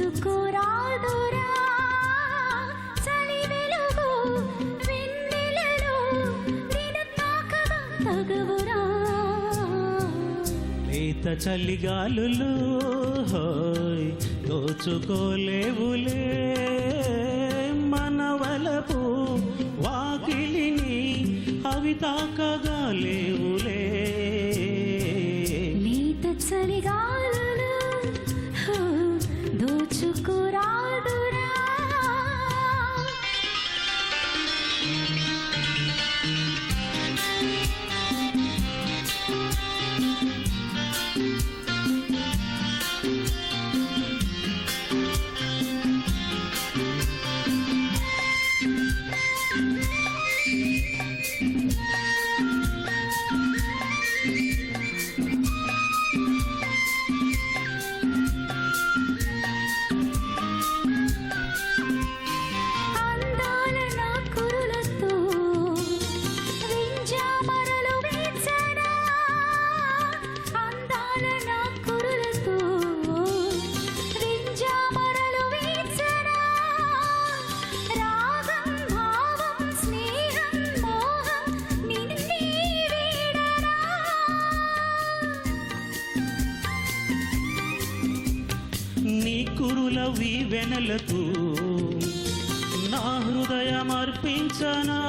దోచుకోరాదురా చలి వెలుగు వెన్నెలలో నిన్ను తాకగా తగవురా. లేత చలిగాలులు హోయ్ దోచుకోలేవులే. మనవలపు వాకిలిని అవి తాకగా లేవులే. నీత చలిగాలులు హో, मुस्कुरा కురుల వెనలకు నా హృదయం అర్పించనా?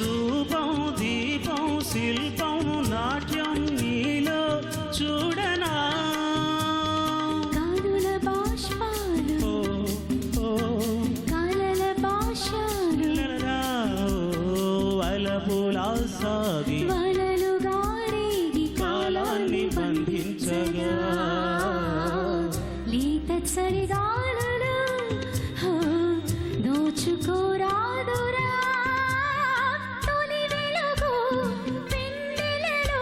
రూపం దీపం శిల్పం నాట్యం నీలో చూడనా? గాలుల బాష్పాలు ఓ ఓ. కాలల లలలా, దోచుకోరాదురా తొలి వెలుగు వెన్నెలలో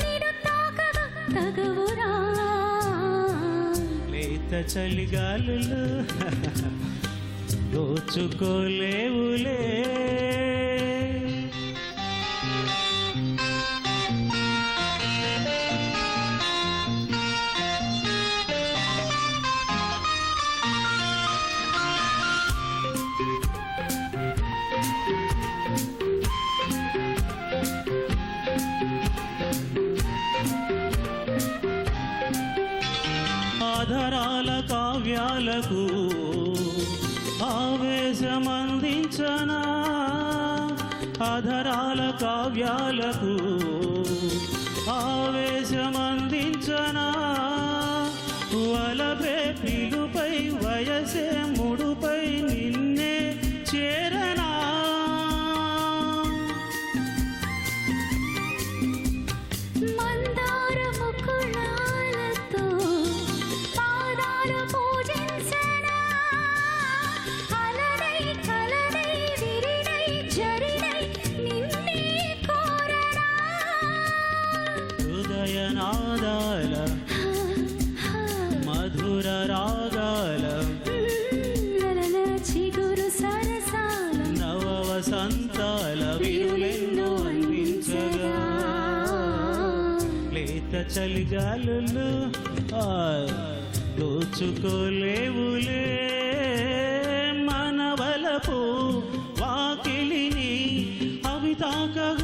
నిన్ను తాకగా తగవురా. లేత చలిగాలులు దోచుకోలేవులే. ఆధరాల కావ్యాలకు ఆవేశమందించనా? ఆధరాల కావ్యాలకు ఆవేశమందించనా? వలపే పిలుపై వయసేమ హృదయనాదాల మధుర రాగాల చిగురు సరసాల నవ వసంతాల విరులెన్నో లేత చలిగాలులు ఆ, దోచుకోలేవులే మనవలపు వాకిలిని అవి తాకగా